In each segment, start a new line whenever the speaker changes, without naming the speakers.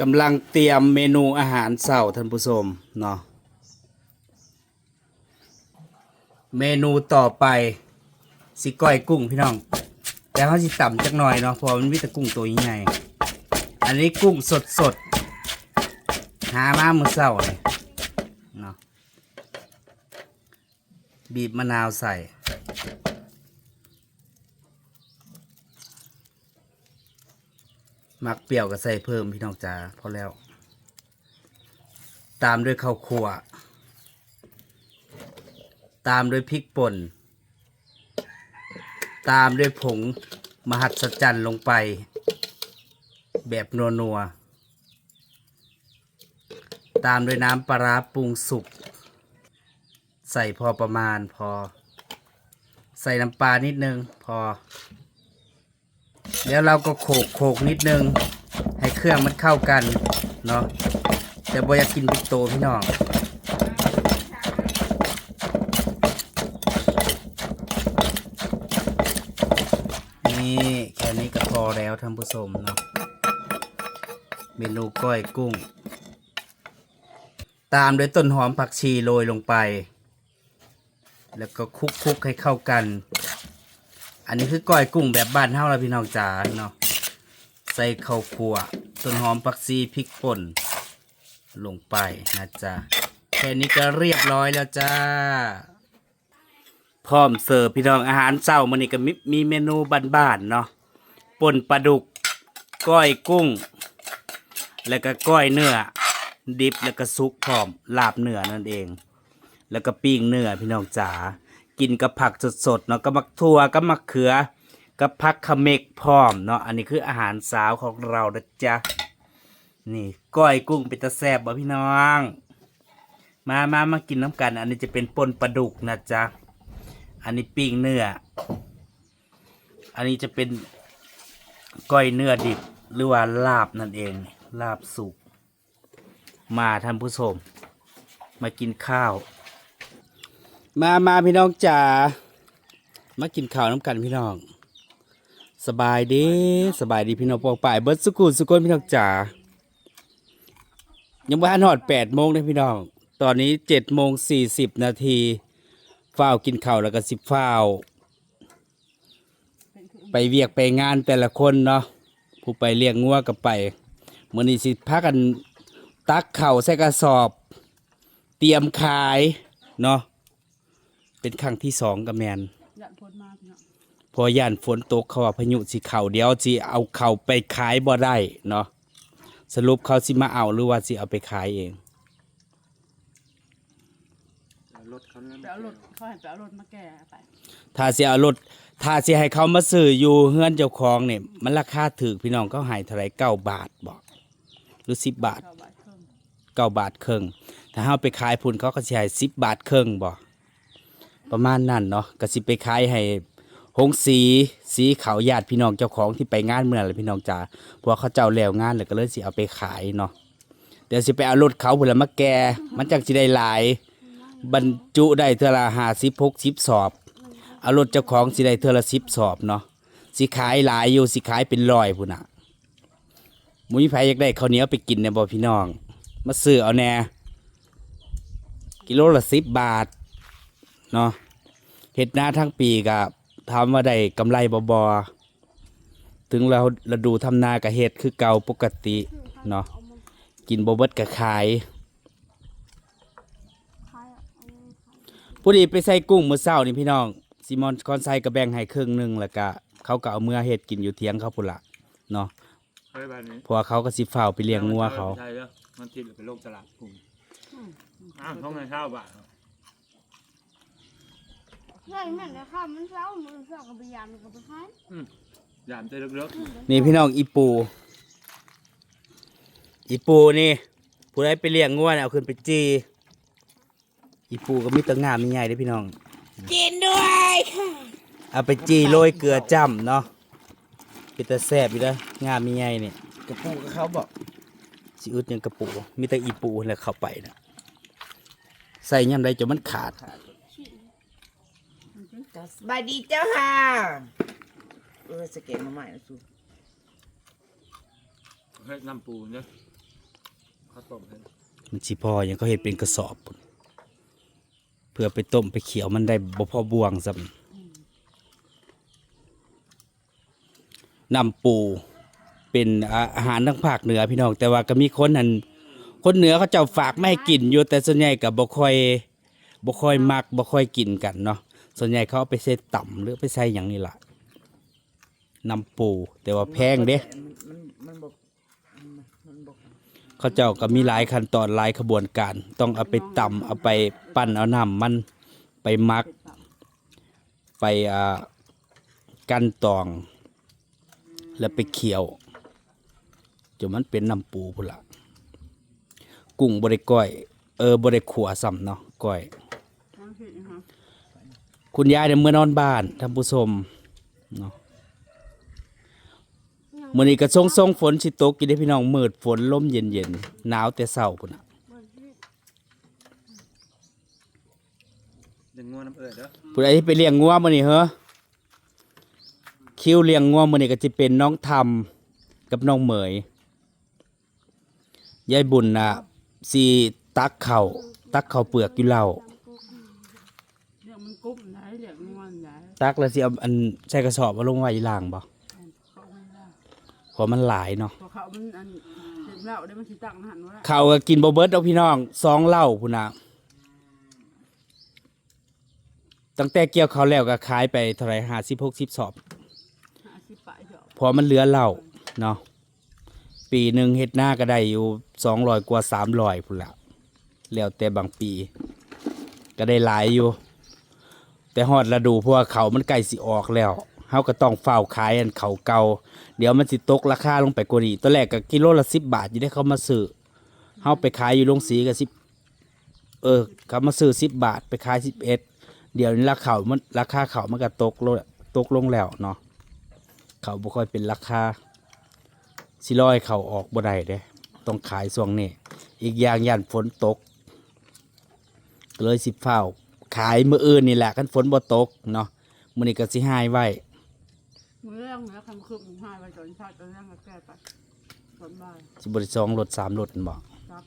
กำลังเตรียมเมนูอาหารเช้าท่านผู้ชมเนาะเมนูต่อไปสิก้อยกุ้งพี่น้อง แต่เขาสิต่ำจักหน่อยเนาะเพราะมันมีแต่กุ้งตัวใหญ่อันนี้กุ้งสดสดๆหามาเมื่อเช้าเลยเนาะบีบมะนาวใส่ มักเปรี้ยวก็ใส่เพิ่มพี่น้องจ๋าพอแล้ว ตามด้วยข้าวคั่วตามด้วยพริกป่น ตามด้วยผงมหัศจรรย์ลงไป แบบนัวๆ ตามด้วยน้ำปลาร้าปรุงสุก ใส่พอประมาณพอ ใส่น้ำปลานิดนึงพอ แล้วเราก็โขกโขกนิดนึง ให้เครื่องมันเข้ากันเนาะแต่บอยากกินพริกโตพี่น้องนี่แค่นี้ก็พอแล้วท่านผู้ชมเนาะเมนูก้อยกุ้ง ตามด้วยต้นหอมผักชีโรยลงไป แล้วก็คลุกคุกๆให้เข้ากัน อันนี้คือก้อยกุ้งแบบบ้านเฮาล้วพี่น้องจ๋าเนาะใส่ข้าวคั่วต้นหอมผักชีพริกป่น ลงไปนะจ๊ะแค่นี้ก็เรียบร้อยแล้วจ้า พร้อมเสิร์ฟพี่น้องอาหารเช้ามันนี่ก็มีมีเมนูบ้านๆเนาะป่นปลาดุก ก้อยกุ้ง แล้วก็ก้อยเนื้อ ดิบแล้วก็ซุกพร้อมลาบเนื้อนั่นเอง แล้วก็ปิ้งเนื้อพี่น้องจ๋า กินกับผักสดๆเนาะกับมักทั่วกับมักเขือ กับผักขเมกพร้อมเนาะอันนี้คืออาหารสาวของเรานะจ๊ะนี่ก้อยกุ้งเป็นตะแซบบ่พี่น้อง มามามากินน้ำกัน อันนี้จะเป็นปนปลาดุกนะจ๊ะอันนี้ปิ้งเนื้ออันนี้จะเป็นก้อยเนื้อดิบหรือว่าลาบนั่นเอง ลาบสุกมาท่านผู้ชมมากินข้าว มามาพี่น้องจ๋ามากินข้าวน้ำกันพี่น้อง สบายดีสบายดีพี่น้องปองป่ายเบิร์ดสุกุลสุกุลพี่น้องจ๋ายังบ้านหอดแปดโมงเลยพี่น้อง ตอนนี้เจ็ดโมงสี่สิบนาทีฝ้าวกินข้าวแล้วก็สิบฝ้าวไปเวียกไปงานแต่ละคนเนาะผู้ไปเลี้ยงงัวกับไปมื่อนี้สิพากันตักเข่าวใส่กระสอบ เตรียมขายเนาะ เป็นครั้งที่สองกับแมน
ยันพ้นมาพี่น้อง
พอย่านฝนตกเขาว่าพายุสิเข่าเดี๋ยวสิเอาเข่าไปขายบ่ได้เนาะสรุปเขาสิมาเอาหรือว่าสิเอาไปขายเอง
รถเขานั่น
ไปเอารถเขาให้ไปเอารถมาแก่ไป
ถ้าสิเอารถถ้าสิให้เขามาซื้ออยู่เฮือนเจ้าของเนี่ยมันราคาถูกพี่น้องเขาให้เท่าไหรเก้าบาทบอกหรือสิบบาท
เข้าบาทเครื่อง
เก้าบาทครึ่งถ้าเอาไปขายพุ่นเขาก็สิให้สิบบาทครึ่งบอก ประมาณนั้นเนาะก็สิไปขายให้หงสีสีเขาวญาติพี่น้องเจ้าของที่ไปงานเมื่อไรพี่น้องจ๋าเพราะว่าเขาเจ้าแล้วงานแล้วก็เลยสิเอาไปขายเนาะเดี๋ยวสิไปเอารถเขาพุ่นลมาแกมันจังสิได้หลาย บรรจุได้เท่าละห้าสิบหกสิบสอบเอารถเจ้าของสิได้เท่าละสิบสอบเนาะสิขายหลายอยู่สิขายเป็นร้อยพุ่นอะมุ้ยไผอยากได้ข้าวเหนียวไปกินเนี่ยบ่พี่น้อง มาซื้อเอาแน่กิโลละสิบบาท เนาะเห็ดหน้าทั้งปีกับทำว่าได้กำไรบอบอถึงเราเราดูทำนากับเห็ดคือเก่าปกติเนาะกินบเบิดกับขายผู้ดีไปใส่กุ้งมื้อเช้านี่พี่น้องซิมอนคอนไซก็แบ่งให้ครึ่งหนึงแล้วก็เขาก็เอาเมื่อเฮ็ดกินอยู่เถียงเขาพุ่นละเนาะ
เฮ้ยแบบนี้
เพราะว่าเขาก็สิฝ้าวไปเลี้ยงงัวเขา
ใช่เด้อมันติดเป็นโรคตลาดกลุ่มอ้าวท้องเงินเช่าบาท
ใช่แม่นเลยค่ะมันเช้ามือเช้ากับพยายามกับไปขาย
ยามจะเลิก
นี่พี่น้องอีปู อีปูนี่ ผู้ใดไปเลี้ยงงัวน่ะเอาขึ้นไปจี อีปูก็มีแตังงามมีใหญ่เด้อพี่น้อง
กินด้วยค่ะ
เอาไปจีโรยเกลือจ้ำเนาะเป็นตาแซ่บอยู่เด้องามมีใหญ่นี่
กระปุกกับเขาบอก
สิอึดหยังกระปู มีแต่อีปูแล้วเข้าไปนะใส่ยามใดจนมันขาด
สบายดีเจ้าค่ะเออสเก็ตมาใหม่นะสู
เฮ้ยน้ำปูเนี่ยข้าวต้มให้
มันสิพอหยังก็เฮ็ดเป็นกระสอบพุ่นเพื่อไปต้มไปเขียวมันได้บ่พอบวงซ้ำนำปูเป็นอาอาหารทางภาคเหนือพี่น้องแต่ว่าก็มีคนหันคนเหนือเขาเจ้าฝากไม่ให้กินอยู่แต่ส่วนใหญ่ก็บ่ค่อยบ่ค่อยมักบ่ค่อยกินกันเนาะ ส่วนใหญ่เขาเอาไปใส่ต่ำหรือไปใส่หยังนี่ล่ะนำปู แต่ว่าแพงเด้
มันมันบอกมันบอก
เขาเจ้าก็มีหลายขั้นตอนหลายขบวนการ ต้องเอาไปตำเอาไปปั้นเอาน้ำมันไปมัก ไปอ่ากันตอง แล้วไปเคี่ยวจนมันเป็นน้ำปูพุ่นละกุ้งบริก้อย เออบริขัวซ้ำเนาะก้อย
คุ
ณยายเนี่ยเมื่อนอนบ้านท่านผู้ชมเนาะมื่อนี้ก็ทรงทรงๆฝนสิตกกินได้พี่น้องมืดฝนลมเย็นเย็นๆหนาวแต่เช้าพุ่นน่ะ
ดึงงัวน้ำเอิดเด้อ
ผู้ใดที่ไปเลี้ยงงัวมื้อนี้เหรอคิวเลี้ยงงัวมื้อนี้ก็จะเป็นน้องทำกับน้องเหมยยายบุญน่ะสิตักข้าวตักข้าวเปลือกอยู่แล้ว
เรียกมันกุ้มไหนเรียกงวนไหน
ตักแล้วสิเอาอันใส่กระสอบเอาลงไว้อีหล่างบ่
เขาไม่ได้
เพราะมันหลายเนาะ
เพราะเขามันอันเสร็จแล้วได้มันสิตั้งหันไว้
ข้าวก็กินบ่เบิดเอาพี่น้องสองเหล้าพุ่นน่ะตั้งแต่เกี่ยวข้าวแล้วก็ขายไปเท่าไหร่50 60สอบ
หาสิบปลายเถอะ
พอมันเหลือเหล้าเนาะปีหนึ่งเฮ็ดหน้าก็ได้อยู่สองร้อยกว่าสามร้อยพุ่นละแล้วแต่บางปี ก็ได้หลายอยู่ แต่ฮอดฤดูเพราะว่าเขามันใกล้สิออกแล้วเฮาก็ต้องเฝ้าขายอันเขาเก่าเดี๋ยวมันสิตกราคาลงไปกว่านี้ตัวแรกก็กิโลละสิบบาทอยู่ได้เขามาซื้อเฮาไปขายอยู่โรงสีก็สิบเออเขามาซื้อสิบบาท ไปขายสิบเอ็ดเดี๋ยวนี้ราคามันราคาเขามันก็ตกลงตกลงแล้วเนาะเขาบ่ค่อยเป็นราคาสิร้อยเขาออกบ่ได้เด้ต้องขายช่วงนี้อีกอย่างย่านฝนตกก็เลยสิบเฝ้า ขายมื้ออื่นนี่แหละคันฝนบ่ตกเนาะมื้อนี้ก็สิหายไว้
มือแรกเนื้อคำคืบมือห้าไปจนชาติจนแรกก็แก้ไปผลบ่าย
สิบ่ได้สองรถสามรถนั่นบ่
ครับ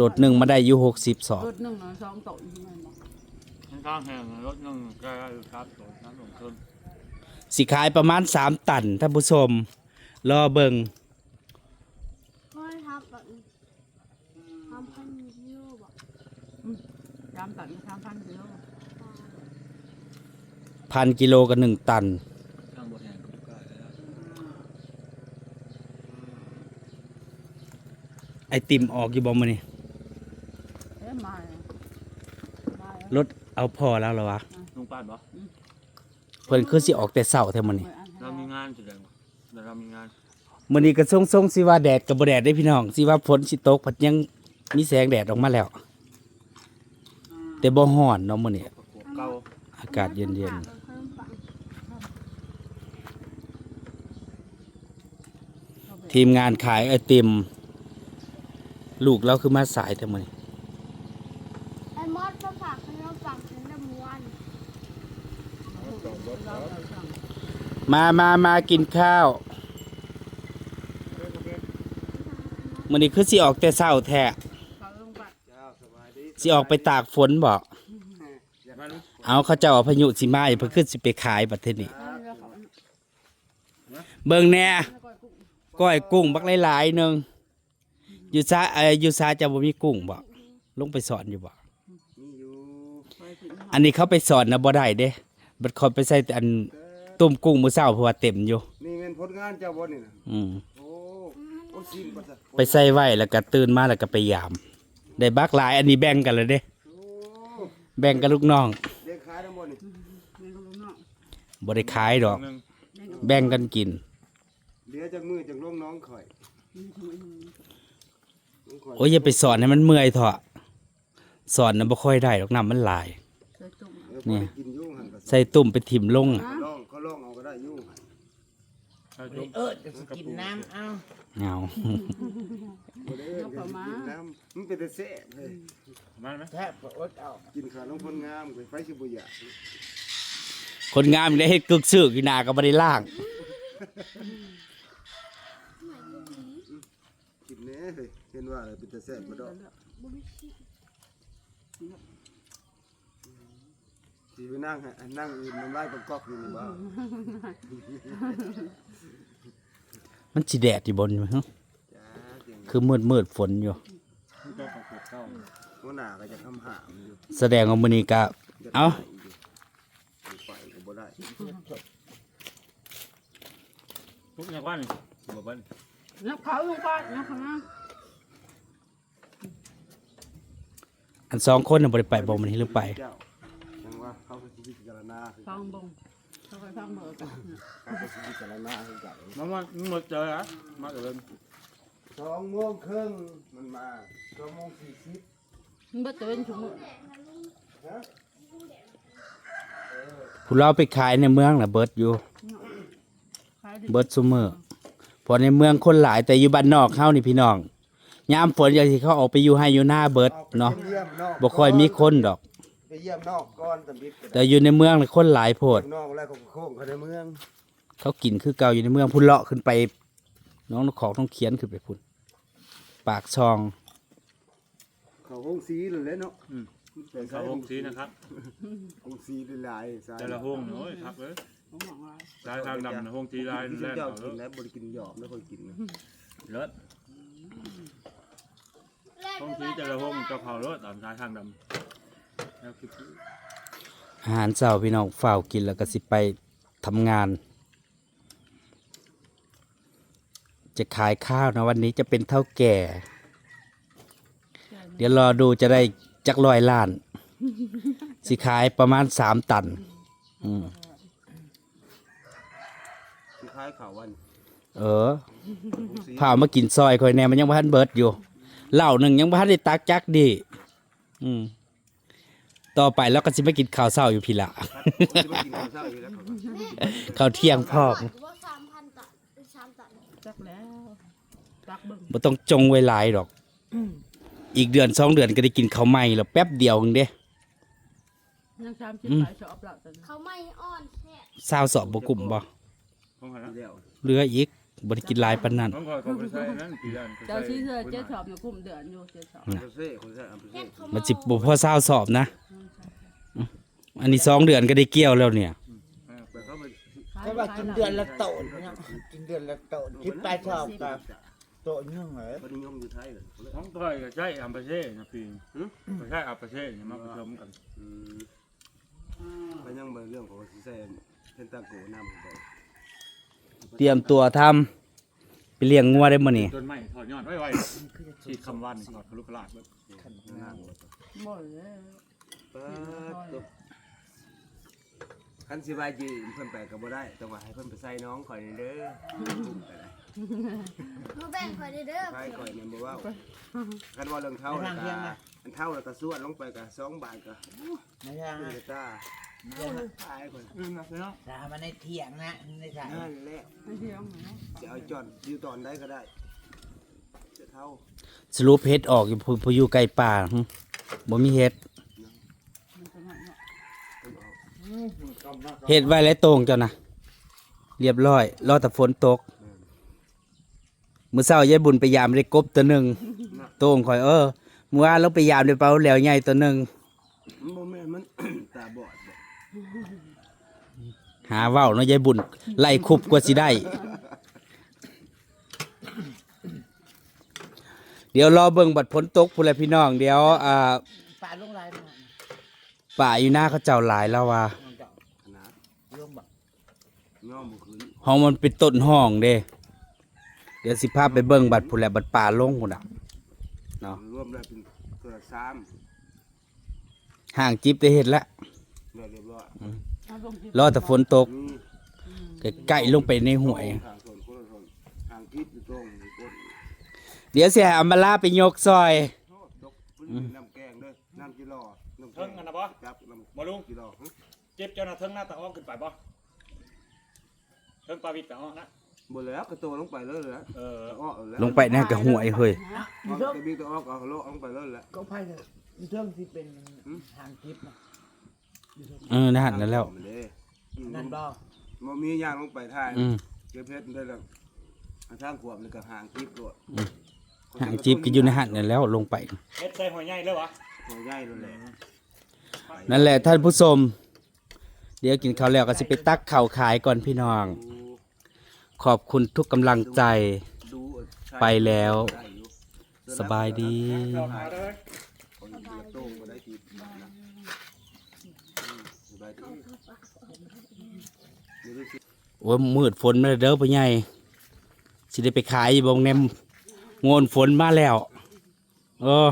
รถหนึ่งมาได้อยู่60สอบ
รถหนึ่งหน่อยสองโต๊ะอยู่ที่ไหนบอก
ข้างๆแห้งรถนึงก็ครับตัวน้ำลงทุน
สิขายประมาณ 3 ตันท่านผู้ชมรอเบิ่ง
ก็ทำแบบทำพันยูบอก
ยามตัดสามพันกิโล
พันกิโลกับ1ตัน
ข้างบนแห้งก็ได้แล้ว
ไอติมออกอยู่บ่มื้อนี้
เอ๊ะมาเลยมาเลย
รถเอาพอแล้วเหรอวะ
ลุงป้านบ่
เพิ่นคือสิออกแต่เช้าแท้มื้อนี้
เรามีงานแสดงบ่เดี๋ยวเรามีงาน
มื้อนี้ก็ทรงๆสิว่าแดดก็บ่แดดได้พี่น้องสิว่าฝนสิตกพัดยังมีแสงแดดออกมาแล้ว แต่บ่ร้อนเนาะมื้อนี้
ประกวดเก่า
อากาศเย็น
เพิ่มปัง
ๆทีมงานขายไอติม ลูกเราคือมาสายแต่มื้อนี้
ไอ้มอสก็ฝากให้เราฝากถึงน้ำวัน
มามามากินข้าวมื้อนี้คือสิออกแต่เช้าแท้
เขาลงไป
สิออกไปตากฝนบ่เอาเขาเจ้าเอาพายุสิมาอย่าเพิ่นขึ้นสิไปขายบัดเทอนี้
เขาเรือเขา
เบิ่งแน่
ไม่ก้อยกุ้ง
ก้อยกุ้งบักหลายๆหนึงอยู่ซาเอ่ออยู่ซาจะบ่มีกุ้งบ่ลงไปสอนอยู่บ่
มีอยู่
ไปถึง
อันนี้เขาไปสอนนะบ่ได้เด้บัดเขาไปใส่แต่อันต้มกุ้งมื้อเช้าเพราะว่าเต็มอยู่
นี่เงินผลงานเจ้าบ่นี่นะ
อืม
โอ้โอ้ซิมบ่ซะ
ไปใส่ไว้แล้วก็ตื่นมาแล้วก็ไปยาม ได้บักหลาย อันนี้แบ่งกันเลยเด้
โอ้
แบ่งกันลูกน้อง
เลี้ยงขายทั้งหมดนี่
ในลูกน้อง
บ่ได้ขายดอก
หนึ่ง
แบ่งกันกิน
เหลือจากมือจากลงน้องข่อยน้องข่
โอ้ยอย่าไปสอนให้มันเมื่อยเถอะสอนน่ะบ่ค่อยได้ดอกน้ำมันหลาย
ใส่ตุ่ม
เออพอได้กินยุ่งหันก็
ใส่ตุ่มไปถิ่มลงอะ
ลองเขาลองเอาก็ได้ยุ่งหัน
ข้าวต้ม
เออจะกินน้ำเอา
เอา
บ่ได้เอิ้นก็สิกินน้ำมันเป็นแต่แซ่บเลย
มาไหม
แซ่บก็อดเอากินข้าวน้องคนงามก็ไฟสิบ่อยาก
คนงามได้เฮ็ดกึกซึกอยู่หน้าก็บ่ได้ล้าง
กินแหน่เฮ้ยห็นว่าอะไรเป็นตะแซ่บบ่ดอก
บุ้มชิ
สิไปนั่งให้นั่งอื่นน้ำลายประกอบอยู่นี่บ่
มันสิแดดอยู่บนมั้ง
จ้าเสียง
คือมืดมืดๆฝนอยู่
ที่เจ้าของเก็บเข้า
หัวหน้าก็จะทำหามอยู่
แสดงว่ามื้อนี้ก็
จะ
เอ้า
ไปก็บ่ได้
ทุกอย่างว่านี่บอกว่า
นักเขาลงไปนักเขานะ
อันสองคนน่ะบ่ได้ไปบ่มื้อนี้หรือไป
เจ้าจังว่าเขาก็สิพิจารณาคือ
ฟังบง เขาไปฟังเบอร์กัน
เขาก็สิพิจารณาคือกัน
มามาหมดเจออะมาเดิน
สองโมงครึ่งมันมาสองโมงสี่สิบ
มันบ่เตือนชั่วโมง
ฮะ
ผู้เราไปขายในเมืองน่ะเบิดอยู่
ขายดิ
เบิดซุมื้อเพอในเมืองคนหลายแต่อยู่บ้านนอกเฮานี่พี่น้องยามฝนอย่างที่เขาออกไปอยู่ให้อยู่หน้าเบิด
ออกไป
เนาะ
เยี่ยมนอก
บ่ค่อยมีคนดอก
ไปเยี่ยมนอกก่อนตำบิดก็
แต่
ได้
อยู่ในเมืองน่ะคนหลายโพด
นอกแล้วก็โค้งเขาในเมือง
เขากินคือเก่าอยู่ในเมืองพุ่นเลาะขึ้นไป น้องนกของต้องเขียนขึ้นไปพุ่นปากช่อง
เขาห้องสีเลยแหละเนาะ
อืมเป็นเขาหงสีนะครับ
ห้องสีหลายๆสาย
แต่ละหงโอ้ยทักเลย
ผมหวังว่า
ลายทางดำนะหงสีลาย
ที่
แรก
เจ้า
เอา
กิน
เล
แล้
ยว
บริกินหยอกไม่ค่อยกินนะ
เลิศหงสีแต่ละหงเจ้าเขาเลิศตามลายทางดำแล้วคื อ
อาหารเช้าพี่น้องฝ้าวกินแล้วก็สิไปทำงาน จะขายข้าวนะวันนี้จะเป็นเท่าแก่ เดี๋ยวรอดูจะได้จักร้อยล้าน สิขายประมาณสามตัน อืม
ที่คล้ายข่าววัน
เออ
ห้องสี
พามากินซอยคอยแหน่มันยังพันเบิดอยู่เหล้าหนึ่งยังพันได้ตักจักดี อืม ต่อไปแล้วก็สิไม่กินข้าวเช้าอยู่พี่ละ
จะไม่กินข้าวเช้าอยู่แล้วเขาก็
ข้าวเที่ยงพร้อม
ว่าสามพันตันเป็นสามตัน
จักแล้วจักเบิ่ง
บ่ต้องจงไว้หลายดอก อีกเดือนสองเดือนก็ได้กินข้าวใหม่แล้วแป๊บเดียวเองเด้
ยังสามสิบ
อืม
ปลายชอบละตอนนี้
เขาไม่อ่อนแท้
ซาวสอบบ่กลุ่มบ่
หงเขา
เดียว
เหลืออีก บ่ได้กินหลายปานนั้น
หงเขาเขาไปใส่นั่นปีนั้น
เจ้าชี้เธอเจ๊ชอบเนี่ยกลุ่มเดือนอยู่เจ๊ชอบ
อัมเปเซ่คนใช่อัมเป
แค่
เซ่
เขา
มันสิบ่พอซาวสอบนะ อันนี้สองเดือนก็ได้เกี่ยวแล้วเนี่ย
ไปเข้าไป
ก็ว่ากินเดือนละโตนเนี่ยกินเดือนละโตนคิดไปชอบกับโตนนึ่งเหรอ
ปนิยมอยู่ไทยเลย
หงต่อยก็ใช่อัมปาเช่นะพี่ไม่ใช่อัมปาเช่เนี่ยมาผสมกัน
อืมก็ยังเป็นเรื่องของสิเซนเพนตาโกนำไป
เตรียมตัวทำไปเลี้ยงงัวได้มื้อนี้
จนไม่ถอดยอดไว้ไว้ที่คำวันถอดทะลุกระลาดเบิด
นั่ง
บ่เลย
เปิดตบคันสิบายจีเพิ่นไปก็บ่ได้แต่ว่าให้เพิ่นไปใส่น้องข่อยนี่เด้อไปได้
มาแบ่งคอยเด้อ
ใช่ข่อยเนี่ยบ่ว่าคันว่าเรื่องเท่าแล้วก็อันเท่าแล้วก็ส่วนลงไปก็2บาทก็
ไม่ใช่
เอจ้า ตายข่อย
อืมนะเน้อง
แต่มาในเถียงนะในสาย
นั่นแหละจะเอาจอดอยู่ตอนได้ก็ได้ จะเท่า
สรุปเฮ็ดออกอยู่ผู้ผู้อยู่ใกลป่าหึบ่มีเฮ็ด
มันจะหน่อยเนาะ
เฮ็ดไว้แล้วตรงเจ้านะเรียบร้อย รอแต่ฝนตกมื้อเช้ายายบุญไปยามได้กบตัวหนึงโต้งข่อยเออเมื่อวานเราไปยามได้เปลาแล้วใหญ่ตัวหนึง
มันบ่แม่นมัน ตาบอดบ่
หาเว้าเนาะยายบุญ ไล่คุบกว่าสิได้ เดี๋ยวรอเบิ่งบัดฝนตกพุ่นแหละพี่น้อง เดี๋ยวอ่า
ปลาลงลายมา
ป่าอยู่หน้าเขาเจ้าหลายแล้วว่า
ขนาด
ลงแบบ
ย่อมบ่ขึ้น
ห้องมันเป็นต้นห้องเด้ เดี๋ยวสิพาไปเบิ่งบัดพุ่นแหละบัดป่าลงพุ่นอะเนาะ
รวมแล้วเป็นตัวละ3
ห่างจิบได้เฮ็ดละ
รอ
แต่ฝนตก
นี่
ใกล้ๆลงไปในห้วย
ทางส่วนคนละส่วนทางคิดอยู่ตรงอยู่ก้น
เดี๋ยวสิให้อัมมาลาไปยกซอย
โทษตกพื้นน้ำแกงเด้อน้ำกิโลน้ำแก
เทิง
ง
กันนะบ่
ครับน้ำ
บ่ลุง
กิโลหึ
เจ็บเจ้าหน้าเทิงหน้าตาอ้อขึ้นไปบ่เทิงปลาวิดตาอ้อนะ
บ่แล้วก็ตัวลงไปเลยเลย
เออ
อ้อเอาแล้ว
ลงไปน่ากับห่วยเฮ้ย
อ้อตะบีตัวอ้อก็เอาโลลงไปเลยแหละ
ก็ไพ่เลยเรื่องที่เป็นทางคลิปนะ
เออนั่นนั่นแล้ว
มันเด้อืม
นั่นบ่
บ่มีย่างลงไปท่าย
อืม
เก็บเพชรได้แล้วอันทางขวบนี่ก็ห่างคลิปโลด
อืม
ค
หางจีบก็อยู่ในหันนั่นแล้วลงไป
เฮ็ดใส่หัวใหญ่เลยวะ
หัวใหญ่นั่นแหละ
นั่นแหละท่านผู้ชม เดี๋ยวกินข้าวแล้วก็สิไปตักข้าวขายก่อนพี่น้องขอบคุณทุกกำลังใจ
ดู
ไปแล้ว
ได้อยู่
สบายดี
คนเดือดโต้งก็ได้ทีสบายดี นี่รู้สึก
โอ้มืดฝนมาเด้อพ่อใหญ่สิได้ไปขายอยู่บงแนมงวนฝนมาแล้ว เออ